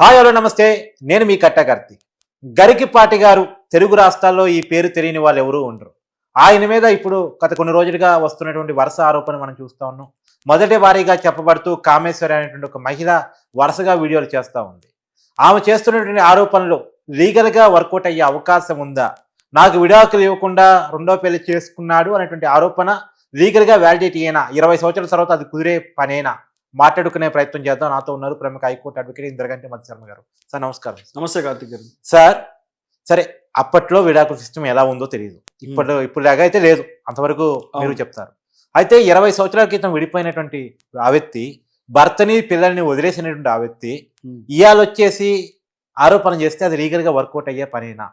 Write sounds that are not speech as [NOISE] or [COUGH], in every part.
Hi hello నమస్తే. నేను మీ కట్టకర్తి గరికిపాటి గారు తెలుగు రాష్ట్రాల్లో ఈ పేరు తెలియని వాళ్ళు ఎవరూ ఉండరు. ఆయన మీద ఇప్పుడు గత కొన్ని రోజులుగా వస్తున్నటువంటి వరుస ఆరోపణ మనం చూస్తూ ఉన్నాం. మొదటి వారీగా చెప్పబడుతూ కామేశ్వరి అనేటువంటి ఒక మహిళ వరుసగా వీడియోలు చేస్తూ ఉంది. ఆమె చేస్తున్నటువంటి ఆరోపణలు లీగల్గా వర్కౌట్ అయ్యే అవకాశం ఉందా? నాకు విడాకులు ఇవ్వకుండా రెండో పెళ్ళి చేసుకున్నాడు అనేటువంటి ఆరోపణ లీగల్గా వ్యాలిడిటీ అయినా ఇరవై సంవత్సరాల తర్వాత అది కుదిరే పనేనా? మాట్లాడుకునే ప్రయత్నం చేద్దాం. నాతో ఉన్నారు ప్రముఖ హైకోర్టు అడ్వకేట్ ఇంద్రగంటి మధ్యశర్మ గారు. సార్ నమస్కారం. నమస్తే కార్తిక్ గారు. సార్ సరే అప్పట్లో విడాకుల సిస్టమ్ ఎలా ఉందో తెలియదు ఇప్పట్లో ఇప్పుడులాగా అయితే లేదు. అంతవరకు మీరు. చెప్తారు. అయితే ఇరవై సంవత్సరాల క్రితం విడిపోయినటువంటి ఆ వ్యక్తి భర్తని పిల్లల్ని వదిలేసినటువంటి ఆ వ్యక్తి. ఇవాళ వచ్చేసి ఆరోపణ చేస్తే అది లీగల్గా వర్కౌట్ అయ్యే పనేనా?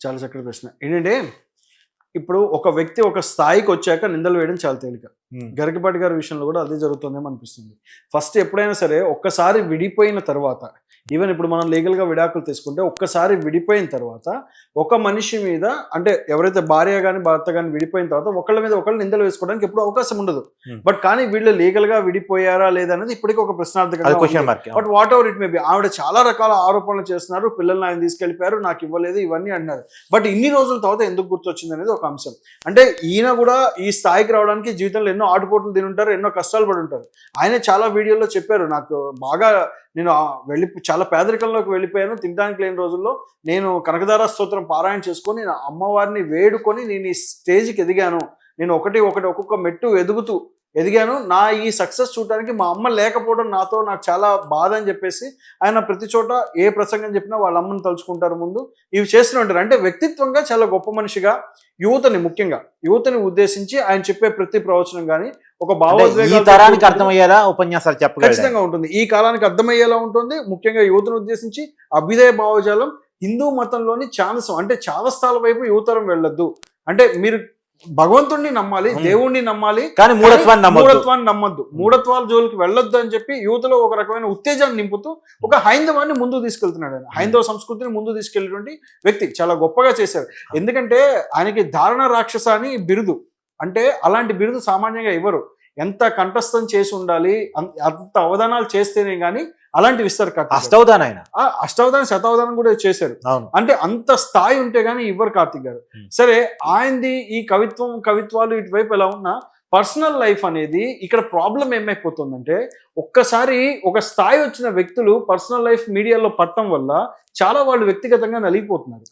చాలా చక్కటి ప్రశ్న. ఏంటంటే ఇప్పుడు ఒక వ్యక్తి ఒక స్థాయికి వచ్చాక నిందలు వేయడం చాలా తేలిక. గరికపాటి గారి విషయంలో కూడా అదే జరుగుతుందేమో అనిపిస్తుంది. ఫస్ట్ ఎప్పుడైనా సరే ఒక్కసారి విడిపోయిన తర్వాత ఈవెన్ ఇప్పుడు మనం లీగల్గా విడాకులు తీసుకుంటే ఒక్కసారి విడిపోయిన తర్వాత ఒక మనిషి మీద అంటే ఎవరైతే భార్య కానీ భర్త కానీ విడిపోయిన తర్వాత ఒకళ్ళ మీద ఒకళ్ళు నిందలు వేసుకోవడానికి ఎప్పుడు అవకాశం ఉండదు. బట్ కానీ వీళ్ళు లీగల్గా విడిపోయారా లేదా అనేది ఇప్పటికీ ఒక ప్రశ్నార్థకంగా but whatever it may be ఆవిడ చాలా రకాల ఆరోపణలు చేస్తున్నారు పిల్లల్ని ఆయన తీసుకెళ్ళిపోయారు నాకు ఇవ్వలేదు ఇవన్నీ అన్నారు బట్ ఇన్ని రోజుల తర్వాత ఎందుకు గుర్తొచ్చింది అనేది ఒక అంశం. అంటే ఈయన కూడా ఈ స్థాయికి రావడానికి జీవితంలో ఎన్నో ఆటుపోట్లు తిని ఉంటారు ఎన్నో కష్టాలు పడి ఉంటారు ఆయన చాలా వీడియోలో చెప్పారు నాకు బాగా నేను వెళ్ళి చాలా పేదరికంలోకి వెళ్ళిపోయాను తినడానికి లేని రోజుల్లో నేను కనకదార స్తోత్రం పారాయణ చేసుకొని అమ్మవారిని వేడుకొని నేను ఈ స్టేజ్కి ఎదిగాను. నేను ఒకటి ఒకటి ఒక్కొక్క మెట్టు ఎదుగుతూ ఎదిగాను. నా ఈ సక్సెస్ చూడడానికి మా అమ్మ లేకపోవడం నాతో నాకు చాలా బాధ అని చెప్పేసి ఆయన ప్రతి చోట ఏ ప్రసంగం చెప్పినా వాళ్ళ అమ్మని తలుచుకుంటారు ముందు. ఇవి చేస్తూనే ఉంటారు అంటే వ్యక్తిత్వంగా చాలా గొప్ప మనిషిగా యువతని ముఖ్యంగా యువతని ఉద్దేశించి ఆయన చెప్పే ప్రతి ప్రవచనం కానీ ఒక కూడుకున్నది. అర్థమయ్యేలా ఉపన్యాసాలు చెప్పగలరు ఖచ్చితంగా ఉంటుంది. ఈ కాలానికి అర్థమయ్యేలా ఉంటుంది. ముఖ్యంగా యువతను ఉద్దేశించి అభ్యుదయ భావజాలం హిందూ మతంలోని చానసం అంటే చావస్థాల వైపు యువతరం వెళ్ళొద్దు. అంటే మీరు భగవంతుణ్ణి నమ్మాలి. దేవుణ్ణి నమ్మాలి కానీ మూఢత్వాన్ని నమ్మొద్దు. మూఢత్వాన్ని నమ్మద్దు. మూఢత్వాల జోలికి వెళ్ళొద్దు అని చెప్పి యువతలో ఒక రకమైన ఉత్తేజాన్ని నింపుతూ ఒక హైందవాన్ని ముందుకు తీసుకెళ్తున్నాడు ఆయన. హైందవ సంస్కృతిని ముందు తీసుకెళ్ళినటువంటి వ్యక్తి చాలా గొప్పగా చేశారు. ఎందుకంటే ఆయనకి ధారణ రాక్షస అని బిరుదు. అంటే అలాంటి బిరుదు సామాన్యంగా ఇవ్వరు ఎంత కంఠస్థం చేసి ఉండాలి అంత అవధానాలు చేస్తేనే గానీ అలాంటివి ఇస్తారు కార్తీక్ గారు. అష్టవదాన్ ఆయన అష్టావధానం శతావధానం కూడా చేశారు. అవును. అంటే అంత స్థాయి ఉంటే గానీ ఇవ్వరు కార్తిక్ గారు. సరే ఆయనది ఈ కవిత్వం కవిత్వాలు ఇటువైపు ఎలా ఉన్నా పర్సనల్ లైఫ్ అనేది ఇక్కడ ప్రాబ్లం ఏమైపోతుందంటే ఒక్కసారి ఒక స్థాయి వచ్చిన వ్యక్తులు పర్సనల్ లైఫ్ మీడియాలో పట్టడం వల్ల చాలా వాళ్ళు వ్యక్తిగతంగా నలిగిపోతున్నారు.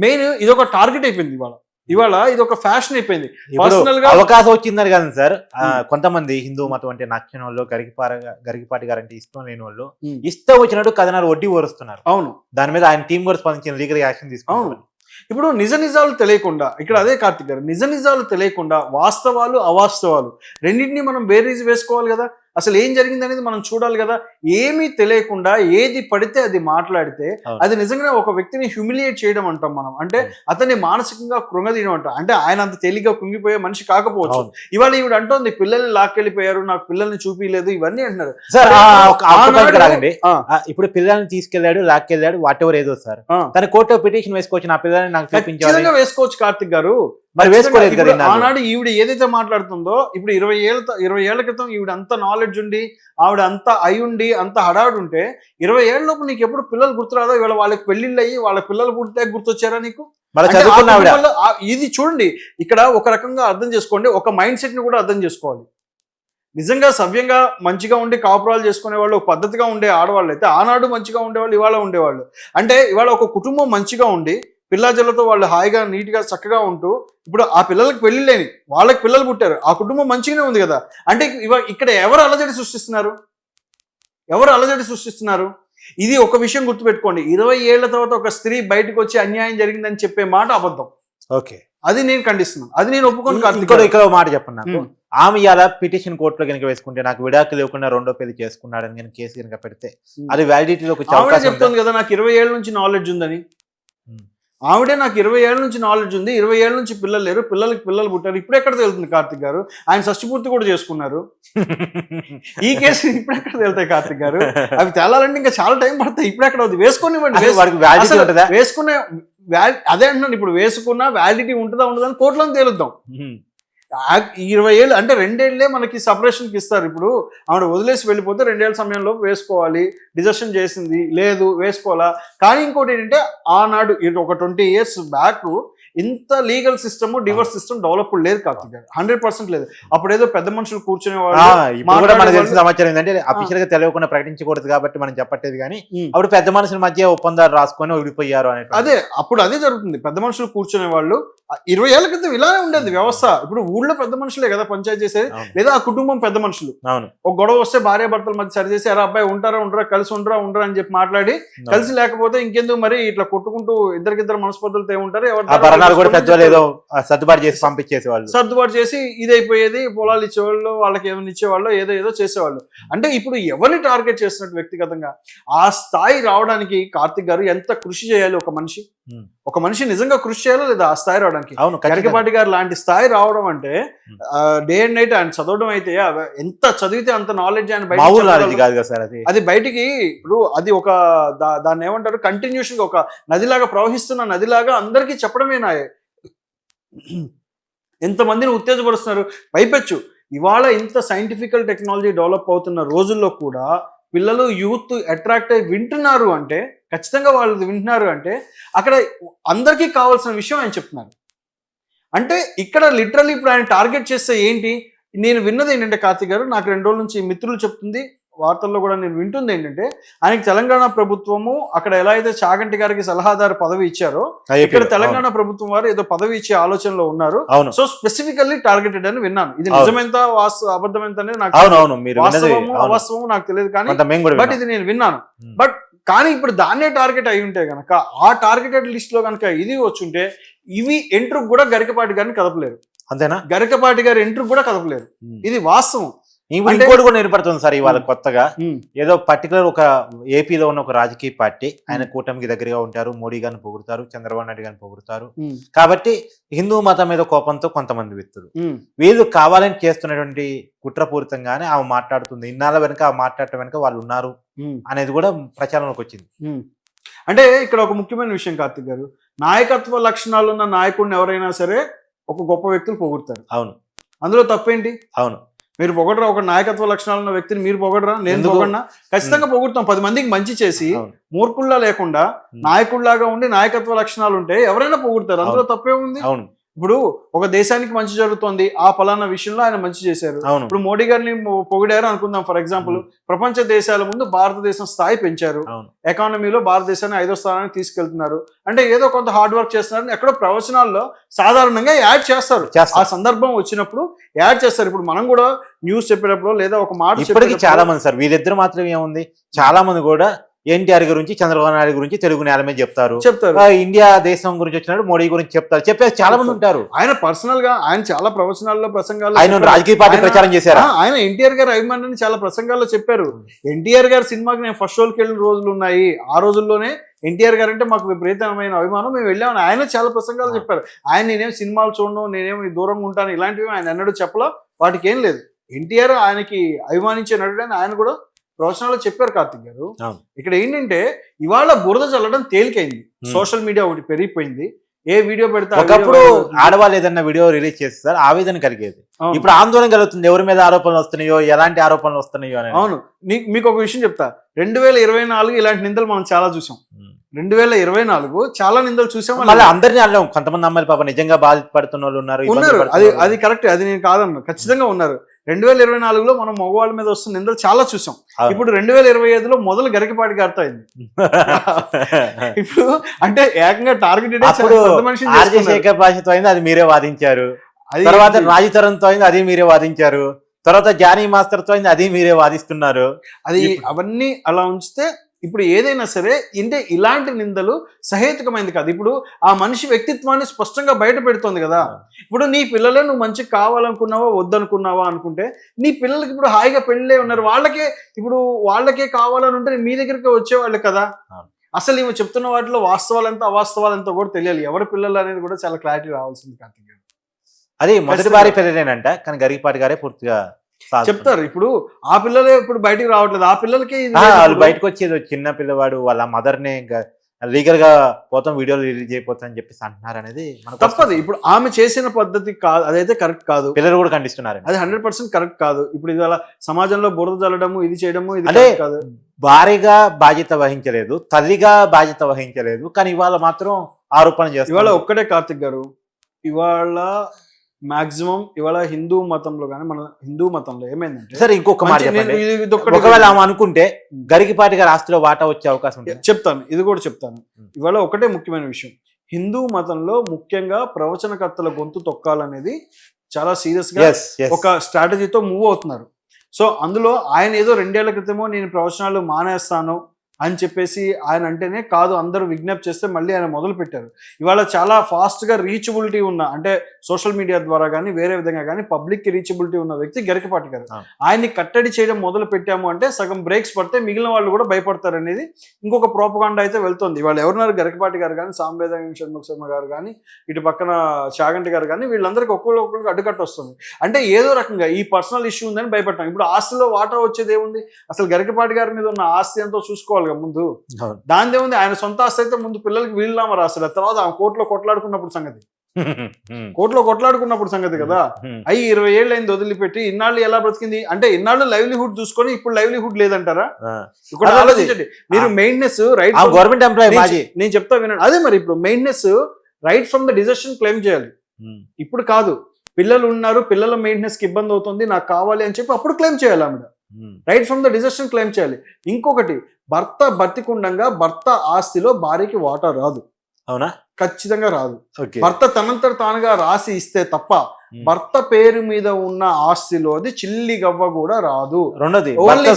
మెయిన్ ఇది ఒక టార్గెట్ అయిపోయింది ఇవాళ. ఇవాళ ఇది ఒక ఫ్యాషన్ అయిపోయింది Personal గా- అవకాశం వచ్చిందని కదా సార్. ఉమ్. కొంతమంది హిందూ మతం అంటే నచ్చిన వాళ్ళు గరికిపార గరికిపాటి గారు అంటే ఇష్టం లేని వాళ్ళు ఉమ్. ఇష్టం వచ్చినట్టు కథనాలు వడ్డీ ఓరుస్తున్నారు. అవును. దాని మీద ఆయన టీం కూడా స్పందించిన లీగల్ యాక్షన్ తీసుకున్నారు. అవును. ఇప్పుడు నిజ నిజాలు తెలియకుండా ఇక్కడ అదే కార్తిక్ గారు నిజ నిజాలు తెలియకుండా వాస్తవాలు అవాస్తవాలు. రెండింటిని మనం బేరీజ్ వేసుకోవాలి కదా. అసలు ఏం జరిగింది అనేది మనం చూడాలి కదా. ఏమీ తెలియకుండా ఏది పడితే అది మాట్లాడితే. అది నిజంగా ఒక వ్యక్తిని హ్యూమిలియేట్ చేయడం అంటాం మనం. అంటే. అతన్ని మానసికంగా కృంగదీయడం అంటాం. అంటే ఆయన అంత తేలిగ్గా కుంగిపోయే మనిషి కాకపోవచ్చు. ఇవాళ ఈవిడ అంటోంది పిల్లల్ని లాక్కెళ్ళిపోయారు నాకు పిల్లల్ని చూపించలేదు ఇవన్నీ అంటున్నారు. ఇప్పుడు పిల్లల్ని తీసుకెళ్ళాడు లాక్కెళ్ళాడు వాట్ ఎవర్ ఏదో సార్. తన కోర్టులో పిటిషన్ వేసుకోవచ్చు నా పిల్లల్ని నాకు చూపించాలి. వేసుకోవచ్చు కార్తిక్ గారు. మరి వేసుకోలేదు కదా. ఆనాడు ఈవిడ ఏదైతే మాట్లాడుతుందో ఇప్పుడు ఇరవై ఏళ్ళ ఇరవై ఏళ్ళ క్రితం ఈవిడ అంత నాలెడ్జ్ ఉండి ఆవిడ అంత అయి ఉండి అంత హడావిడి ఉంటే ఇరవై ఏళ్ళలోపు నీకు ఎప్పుడు పిల్లలు గుర్తురాదో? ఇవాళ వాళ్ళకి పెళ్ళిళ్ళు అయ్యి వాళ్ళ పిల్లలు పుట్టితే గుర్తొచ్చారా నీకు? ఇది చూడండి ఇక్కడ ఒక రకంగా అర్థం చేసుకోండి ఒక మైండ్ సెట్ని కూడా అర్థం చేసుకోవాలి. నిజంగా సవ్యంగా మంచిగా ఉండి కాపురాలు చేసుకునే వాళ్ళు ఒక పద్ధతిగా ఉండే ఆడవాళ్ళు అయితే ఆనాడు మంచిగా ఉండేవాళ్ళు ఇవాళ ఉండేవాళ్ళు. అంటే ఇవాళ ఒక కుటుంబం మంచిగా ఉండి పిల్లాజల్లతో వాళ్ళు హాయిగా నీట్గా చక్కగా ఉంటూ ఇప్పుడు ఆ పిల్లలకి పెళ్ళి లేని వాళ్ళకి పిల్లలు పుట్టారు ఆ కుటుంబం మంచిగానే ఉంది కదా అంటే ఇక్కడ ఎవరు అలజడి సృష్టిస్తున్నారు ఎవరు అలజడి సృష్టిస్తున్నారు ఇది ఒక విషయం గుర్తుపెట్టుకోండి ఇరవై ఏళ్ళ తర్వాత ఒక స్త్రీ బయటకు వచ్చి అన్యాయం జరిగిందని చెప్పే మాట అబద్ధం ఓకే అది నేను ఖండిస్తున్నాను అది నేను ఒప్పుకోను. ఇక్కడ ఒక మాట చెప్పండి నాకు. ఆమె ఇలా పిటిషన్ కోర్టులో కనుక వేసుకుంటే నాకు విడాకులు లేకుండా రెండో పెళ్ళి చేసుకున్నాడని కనుక కేసు కనుక పెడితే. అది వ్యాలిడిటీలోకి? చెప్తుంది కదా నాకు ఇరవై ఏళ్ళ నుంచి నాలెడ్జ్ ఉందని. ఆవిడే నాకు ఇరవై ఏళ్ళ నుంచి నాలెడ్జ్ ఉంది. ఇరవై ఏళ్ళ నుంచి పిల్లలు లేరు. పిల్లలకి పిల్లలు పుట్టారు. ఇప్పుడు ఎక్కడ తెలుస్తుంది కార్తిక్ గారు? ఆయన షష్టిపూర్తి కూడా చేసుకున్నారు. [LAUGHS] ఈ కేసు ఇప్పుడు ఎక్కడ తెలుతాయి కార్తిక్ గారు? అవి తేలాలంటే ఇంకా చాలా టైం పడతాయి. ఇప్పుడు ఎక్కడ అవుతుంది? వేసుకొనివ్వండి వేసుకునే అదే అంటున్నాను. ఇప్పుడు వేసుకున్నా వ్యాలిడిటీ ఉంటుందా ఉండదా అని కోర్టులో తేలుద్దాం. ఇరవై ఏళ్ళు అంటే రెండేళ్ళే మనకి సపరేషన్కి ఇస్తారు. ఇప్పుడు ఆవిడ వదిలేసి వెళ్ళిపోతే రెండేళ్ళ సమయంలో వేసుకోవాలి డిజర్షన్ చేసింది లేదు వేసుకోవాలా? కానీ ఇంకోటి ఏంటంటే ఆనాడు ఒక ట్వంటీ ఇయర్స్ బ్యాక్ ఇంత legal system divorce system develop లేదు కార్తిక్ గారు. హండ్రెడ్ పర్సెంట్ లేదు. అప్పుడు ఏదో పెద్ద మనుషులు కూర్చునే వాళ్ళు మనకు తెలిసిన సమాచారం ఏంటంటే అఫీషియల్గా తెలియకుండా ప్రకటించకూడదు కాబట్టి మనం చెప్పట్లేదు కానీ. అప్పుడు పెద్ద మనుషుల మధ్య ఒప్పందాలు రాసుకొని విడిపోయారు అనే అదే అప్పుడు అదే జరుగుతుంది. పెద్ద మనుషులు కూర్చునే వాళ్ళు ఇరవై ఏళ్ళ క్రితం ఇలానే ఉండేది వ్యవస్థ. ఇప్పుడు ఊళ్ళో పెద్ద మనుషులే కదా పంచాయతీ చేసేది. లేదా ఆ కుటుంబం పెద్ద మనుషులు. అవును. ఒక గొడవ వస్తే భార్య భర్తల మధ్య సరిచేసి అరే అబ్బాయి ఉంటారా ఉండరా కలిసి ఉండరా ఉండరా అని చెప్పి మాట్లాడి కలిసి లేకపోతే ఇంకెందుకు మరి ఇట్లా కొట్టుకుంటూ ఇద్దరికిద్దరు మనస్పర్ధలతో ఏముంటారు? ఎవరి కూడా పెద్దవాళ్ళు ఏదో సర్దుబాటు చేసి పంపించేసే వాళ్ళు సర్దుబాటు చేసి ఇదైపోయేది పొలాలు ఇచ్చేవాళ్ళు వాళ్ళకి ఏమైనా ఇచ్చేవాళ్ళు ఏదో ఏదో చేసేవాళ్ళు. అంటే ఇప్పుడు ఎవరిని టార్గెట్ చేస్తున్నట్టు వ్యక్తిగతంగా? ఆ స్థాయి రావడానికి కార్తిక్ గారు ఎంత కృషి చేయాలి ఒక మనిషి. ఒక మనిషి నిజంగా కృషి చేయాలా లేదా ఆ స్థాయి రావడానికి? అవును. గరికపాటి గారు లాంటి స్థాయి రావడం అంటే Hmm. డే అండ్ నైట్ ఆయన చదవడం అయితే ఎంత చదివితే అంత నాలెడ్జ్ ఆయన అది. బయటికి ఇప్పుడు అది ఒక దాన్ని ఏమంటారు? కంటిన్యూషన్ ఒక నదిలాగా ప్రవహిస్తున్న నదిలాగా అందరికీ చెప్పడమేనా [CLEARS THROAT] ఎంతమందిని ఉత్తేజపరుస్తున్నారు? పైపెచ్చు ఇవాళ ఇంత సైంటిఫికల్ టెక్నాలజీ డెవలప్ అవుతున్న రోజుల్లో కూడా పిల్లలు యూత్ అట్రాక్ట్ అయి వింటున్నారు అంటే ఖచ్చితంగా వాళ్ళు వింటున్నారు అంటే అక్కడ అందరికీ కావాల్సిన విషయం ఆయన చెప్తున్నారు అంటే ఇక్కడ లిటరల్లీ ఇప్పుడు ఆయన టార్గెట్ చేస్తే ఏంటి నేను విన్నది ఏంటంటే కార్తిక్ గారు నాకు రెండు రోజుల నుంచి మిత్రులు చెప్తుంది వార్తల్లో కూడా నేను వింటుంది ఏంటంటే ఆయనకి తెలంగాణ ప్రభుత్వము అక్కడ ఎలా అయితే చాగంటి గారికి సలహాదారు పదవి ఇచ్చారో ఇక్కడ. తెలంగాణ ప్రభుత్వం వారు ఏదో పదవి ఇచ్చే ఆలోచనలో ఉన్నారు సో స్పెసిఫికల్లీ టార్గెటెడ్ అని విన్నాను ఇది. నిజమెంత అబద్ధం ఎంత అనేది నాకు వాస్తవము. అవాస్తవము నాకు తెలియదు కానీ బట్. ఇది నేను విన్నాను. బట్ కానీ ఇప్పుడు దాన్నే టార్గెట్ అయి ఉంటే గనక ఆ టార్గెటెడ్ లిస్ట్లో కనుక ఇది వచ్చుంటే ఇవి ఎంట్రుకు కూడా గరికపాటి గారిని కదపలేరు. అంతేనా? గరికపాటి గారి ఎంట్రుకు కూడా కదపలేరు. ఉమ్. ఇది వాస్తవం. ఇంకోటి కూడా ఏర్పడుతుంది సార్ ఇవాళ ఉమ్. కొత్తగా. ఉమ్, ఏదో పర్టికులర్ ఒక ఏపీలో ఉన్న ఒక రాజకీయ పార్టీ ఆయన కూటమికి దగ్గరగా ఉంటారు మోడీ గారిని పొగుడుతారు చంద్రబాబు నాయుడు గారిని పొగుడుతారు. కాబట్టి హిందూ మతం మీద కోపంతో కొంతమంది వ్యక్తులు. వీళ్ళు కావాలని చేస్తున్నటువంటి కుట్రపూరితంగానే ఆమె మాట్లాడుతుంది. ఇన్నాళ్ళ వెనుక ఆ మాట్లాడటం వెనుక వాళ్ళు ఉన్నారు. అనేది కూడా ప్రచారంలోకి వచ్చింది. అంటే ఇక్కడ ఒక ముఖ్యమైన విషయం కార్తిక్ గారు నాయకత్వ లక్షణాలు ఉన్న నాయకుడిని ఎవరైనా సరే ఒక గొప్ప వ్యక్తులు పొగుడతారు. అవును. అందులో తప్పేంటి? అవును. మీరు పొగడరా? ఒక నాయకత్వ లక్షణాలు ఉన్న వ్యక్తిని మీరు పొగడరా? నేను? పొగడనా? ఖచ్చితంగా పొగుడతాం. పది మందికి మంచి చేసి మూర్ఖుల్లా లేకుండా ఉమ్. నాయకుల్లాగా ఉండి నాయకత్వ లక్షణాలు ఉంటే ఎవరైనా పొగుడతారు. అందులో తప్పే ఉంది అవును. ఇప్పుడు ఒక దేశానికి మంచి జరుగుతోంది ఆ పలానా విషయంలో ఆయన మంచి చేశారు. ఇప్పుడు మోడీ గారిని పొగిడారు అనుకుందాం ఫర్ ఎగ్జాంపుల్. ప్రపంచ దేశాల ముందు భారతదేశం స్థాయి పెంచారు. ఎకానమీలో భారతదేశాన్ని ఐదో స్థానానికి తీసుకెళ్తున్నారు. అంటే ఏదో కొంత హార్డ్ వర్క్ చేస్తున్నారు ఎక్కడో ప్రవచనాల్లో సాధారణంగా యాడ్ చేస్తారు. ఆ సందర్భం వచ్చినప్పుడు యాడ్ చేస్తారు. ఇప్పుడు మనం కూడా న్యూస్ చెప్పేటప్పుడు లేదా ఒక మాట ఇప్పటికి చెప్పేటప్పుడు- చాలా మంది సార్ వీళ్ళిద్దరు మాత్రం ఏముంది? చాలా మంది కూడా ఎన్టీఆర్ గురించి చంద్రబాబు నాయుడు గురించి తెలుగు నేల మీద చెప్తారు. చెప్తారు. ఇండియా దేశం గురించి వచ్చినప్పుడు మోడీ గురించి చెప్తారు. చెప్పేసి చాలా మంది ఉంటారు. ఆయన పర్సనల్గా ఆయన చాలా ప్రవచనాల్లో ప్రసంగాల్లో ఆయన. రాజకీయ పార్టీ ప్రచారం చేశారా? ఆయన ఎన్టీఆర్ గారు అభిమానాన్ని చాలా ప్రసంగాల్లో చెప్పారు. ఎన్టీఆర్ గారి సినిమాకి నేను ఫస్ట్ షోకి వెళ్ళిన రోజులు ఉన్నాయి. ఆ రోజుల్లోనే ఎన్టీఆర్ గారు అంటే మాకు విపరీతమైన అభిమానం. మేము వెళ్ళామని ఆయన చాలా ప్రసంగాలు. చెప్పారు. ఆయన నేనేం సినిమాలు చూడను నేనేం దూరంగా ఉంటాను ఇలాంటివి ఆయన ఎన్నడూ చెప్పలా వాటికి ఏం లేదు. ఎన్టీఆర్ ఆయనకి అభిమానించే నటుడు అని ఆయన కూడా ప్రవచనాల్లో చెప్పారు కార్తిక్ గారు. ఇక్కడ ఏంటంటే ఇవాళ బురద చల్లడం తేలికైంది. సోషల్ మీడియా ఒకటి పెరిగిపోయింది. ఏ వీడియో పెడితే ఒకప్పుడు. ఆడవాళ్ళు ఏదైనా వీడియో రిలీజ్ చేస్తారు ఆవేదన కలిగేది. ఇప్పుడు ఆందోళన కలుగుతుంది. ఎవరి మీద ఆరోపణలు వస్తున్నాయో ఎలాంటి ఆరోపణలు వస్తున్నాయో అని అవును. మీకు ఒక విషయం చెప్తా. రెండు వేల ఇరవై నాలుగు ఇలాంటి నిందలు మనం చాలా చూసాం. రెండు వేల ఇరవై నాలుగు చాలా నిందలు చూసాం మళ్ళీ అందరినీ అనలేం కొంతమంది అమ్మాయిలు పాప నిజంగా బాధపడుతున్న వాళ్ళు ఉన్నారు ఉన్నారు. అది అది కరెక్ట్. అది నేను కాదన్నా. ఖచ్చితంగా ఉన్నారు. రెండు వేల ఇరవై నాలుగులో మనం మగవాళ్ళ మీద వస్తున్న నిందలు చాలా చూసాం. ఇప్పుడు రెండు వేల ఇరవై ఐదులో మొదలు గరికపాటి గారితో అయింది [LAUGHS] ఇప్పుడు అంటే ఏకంగా టార్గెటెడ్ ఆర్జే శేఖర్ భాషతో అయింది అది మీరే వాదించారు. తర్వాత రాజతరంతో అయింది అది మీరే వాదించారు. తర్వాత జానీ మాస్టర్తో అయింది అది మీరే వాదిస్తున్నారు. అది అవన్నీ అలా ఉంచితే ఇప్పుడు ఏదైనా సరే అంటే ఇలాంటి నిందలు సహేతుకమైనది కాదు ఇప్పుడు ఆ మనిషి వ్యక్తిత్వాన్ని స్పష్టంగా బయట పెడుతోంది కదా ఇప్పుడు నీ పిల్లలే నువ్వు మంచిగా కావాలనుకున్నావా వద్దనుకున్నావా అనుకుంటే నీ పిల్లలకి ఇప్పుడు హాయిగా పెళ్ళే ఉన్నారు వాళ్ళకే ఇప్పుడు వాళ్ళకే కావాలని ఉంటే మీ దగ్గరికి వచ్చేవాళ్ళు కదా. అసలు ఈమె చెప్తున్న వాటిలో వాస్తవాలు ఎంత అవాస్తవాలు ఎంత కూడా తెలియాలి ఎవరి పిల్లలు అనేది కూడా చాలా క్లారిటీ రావాల్సింది కార్తీక్ గారు. అది మొదటి. భార్య పెళ్ళేనంట కానీ గరికపాటి గారే పూర్తిగా. చెప్తారు. ఇప్పుడు ఆ పిల్లలే ఇప్పుడు బయటికి రావట్లేదు. ఆ పిల్లలకి ఇది వాళ్ళు బయటకు వచ్చేది చిన్న పిల్లవాడు వాళ్ళ మదర్ నే లీగల్గా పోతాం వీడియోలు రిలీజ్ అయిపోతాం అని చెప్పేసి అంటున్నారు అనేది తప్పదు. ఇప్పుడు ఆమె చేసిన పద్ధతి కాదు అదైతే కరెక్ట్ కాదు. పిల్లలు కూడా ఖండిస్తున్నారు అది హండ్రెడ్ పర్సెంట్ కరెక్ట్ కాదు. ఇప్పుడు ఇవాళ సమాజంలో బురద చల్లడము ఇది చేయడము ఇది correct కాదు. భారీగా బాధ్యత వహించలేదు తల్లిగా బాధ్యత వహించలేదు కానీ ఇవాళ మాత్రం ఆరోపణ ఇవాళ చేస్తున్నారు ఒక్కటే కార్తిక్ గారు. ఇవాళ మాక్సిమం ఇవాళ హిందూ మతంలో కానీ మన హిందూ మతంలో ఏమైందంటే సరే ఇంకొక మాట ఒకవేళ అనుకుంటే గరికిపాటి గారి ఆస్తిలో వాటా వచ్చే అవకాశం ఉంటుంది చెప్తాను ఇది కూడా చెప్తాను. ఇవాళ ఒకటే ముఖ్యమైన విషయం. హిందూ మతంలో ముఖ్యంగా ప్రవచనకర్తల గొంతు తొక్కాలనేది చాలా సీరియస్గా ఒక స్ట్రాటజీతో మూవ్ అవుతున్నారు. సో అందులో ఆయన ఏదో రెండేళ్ళ క్రితమో నేను ప్రవచనాలు మానేస్తాను అని చెప్పేసి ఆయన అంటేనే కాదు అందరూ విజ్ఞప్తి చేస్తే మళ్ళీ ఆయన మొదలు పెట్టారు ఇవాళ చాలా ఫాస్ట్గా రీచబిలిటీ ఉన్న అంటే సోషల్ మీడియా ద్వారా కానీ వేరే విధంగా కానీ పబ్లిక్కి రీచబిలిటీ ఉన్న వ్యక్తి గరికపాటి గారు. ఆయన్ని కట్టడి చేయడం మొదలు పెట్టాము అంటే సగం బ్రేక్స్ పడితే మిగిలిన వాళ్ళు కూడా భయపడతారు అనేది ఇంకొక ప్రోపగాండ అయితే వెళ్తుంది. వాళ్ళు ఎవరున్నారు? గరికపాటి గారు కానీ సాంబేద షణ్ముఖ శర్మ గారు కానీ ఇటు పక్కన చాగంటి గారు కానీ వీళ్ళందరికీ ఒక్కొక్కరు ఒక్కొక్కరికి అడ్డుకట్ట వస్తుంది. అంటే ఏదో రకంగా ఈ పర్సనల్ ఇష్యూ ఉందని భయపడతాం. ఇప్పుడు ఆస్తిలో వాటా వచ్చేది ఏముంది? అసలు గరికపాటి గారి మీద ఉన్న ఆస్తి ఎంతో చూసుకోవాలి కదా ముందు. దాని ఏముంది ఆయన సొంత ఆస్తి అయితే ముందు పిల్లలకి వీళ్ళనామా రాస్తారు తర్వాత ఆ కోర్టులో కొట్లాడుకున్నప్పుడు సంగతి. [LAUGHS] కోర్టులో కొట్లాడుకున్నప్పుడు సంగతి కదా. [LAUGHS] అయ్యి ఇరవై ఏళ్ళు అయింది వదిలిపెట్టి ఇన్నాళ్ళు ఎలా బ్రతికింది? అంటే ఇన్నాళ్ళు లైవ్లీహుడ్ చూసుకొని ఇప్పుడు లైవ్లీహుడ్ లేదంటారా? అదే. ఆలోచించండి. మీరు మెయింటెనెన్స్ రైట్ గవర్నమెంట్ ఎంప్లాయీ నేను చెప్తా వినండి. అదే మరి ఇప్పుడు maintenance right from the decision claim చేయాలి. ఇప్పుడు కాదు. పిల్లలు ఉన్నారు పిల్లల మెయింటెనెన్స్కి ఇబ్బంది అవుతుంది నాకు కావాలి అని చెప్పి అప్పుడు క్లెయిమ్ చేయాలి ఆవిడ right from the decision claim చేయాలి. ఇంకొకటి భర్త బతికుండంగా భర్త ఆస్తిలో భార్యకి వాటా రాదు. అవునా? ఖచ్చితంగా రాదు. భర్త తనంతట తానుగా రాసి ఇస్తే తప్ప భర్త పేరు మీద ఉన్న ఆస్తిలో అది చిల్లి గవ్వ కూడా రాదు. రెండోది ఓన్లీ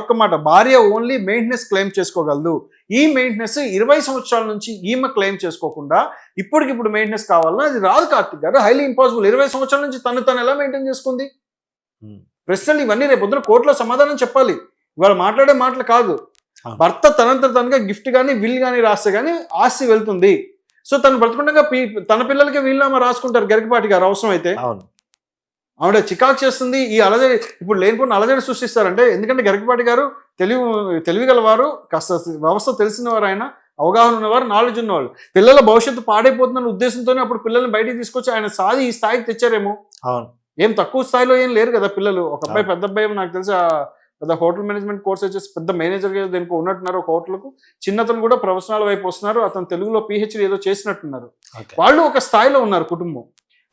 ఒక్క మాట భార్య ఓన్లీ మెయింటెనెన్స్ క్లెయిమ్ చేసుకోగలదు. ఈ మెయింటెనెన్స్ ఇరవై సంవత్సరాల నుంచి ఈమె క్లెయిమ్ చేసుకోకుండా ఇప్పటికిప్పుడు మెయింటెనెన్స్ కావాలన్నా అది రాదు కార్తిక్ గారు. హైలీ ఇంపాసిబుల్ ఇరవై సంవత్సరాల నుంచి తను తను ఎలా మెయింటైన్ చేసుకుంది? Hmm. ప్రశ్నలు ఇవన్నీ రేపు పొద్దున కోర్టులో సమాధానం చెప్పాలి. ఇవాళ మాట్లాడే మాటలు కాదు. భర్త తనంతట తనగా గిఫ్ట్ కానీ విల్ కానీ రాస్తే కానీ ఆస్తి వెళ్తుంది. సో తను బ్రతకుండగా తన పిల్లలకి వీళ్ళనామా రాసుకుంటారు గరికపాటి గారు అవసరం అయితే అవును. ఆవిడ చికాకు చేస్తుంది. ఈ అలజడి ఇప్పుడు లేనిపోయిన అలజడి సృష్టిస్తారంటే ఎందుకంటే గరికపాటి గారు తెలివి తెలివి గలవారు కాస్త వ్యవస్థ తెలిసిన వారు ఆయన అవగాహన ఉన్నవారు నాలెడ్జ్ ఉన్నవాళ్ళు. పిల్లల భవిష్యత్తు పాడైపోతుందన్న ఉద్దేశంతోనే అప్పుడు పిల్లల్ని బయటికి తీసుకొచ్చి ఆయన సాది ఈ స్థాయికి తెచ్చారేమో. అవును. ఏం తక్కువ స్థాయిలో ఏం లేరు కదా పిల్లలు. ఒక అబ్బాయి. పెద్ద అబ్బాయి నాకు తెలిసి ఆ పెద్ద హోటల్ మేనేజ్మెంట్ కోర్స్ వచ్చేసి పెద్ద మేనేజర్ దేనికి ఉన్నట్టున్నారు ఒక హోటల్కు. చిన్నతను కూడా ప్రొఫెషనల్ వైపు వస్తున్నారు అతను తెలుగులో పిహెచ్డి ఏదో చేసినట్టున్నారు. వాళ్ళు ఒక స్థాయిలో ఉన్నారు కుటుంబం.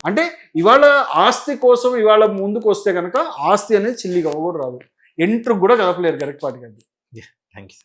అంటే ఇవాళ ఆస్తి కోసం ఇవాళ ముందుకు వస్తే కనుక ఆస్తి అనేది చిల్లిగా కూడా రాదు. ఎంట్రు కూడా కదపలేరు కరెక్ట్ పాటి గారి థ్యాంక్ యూ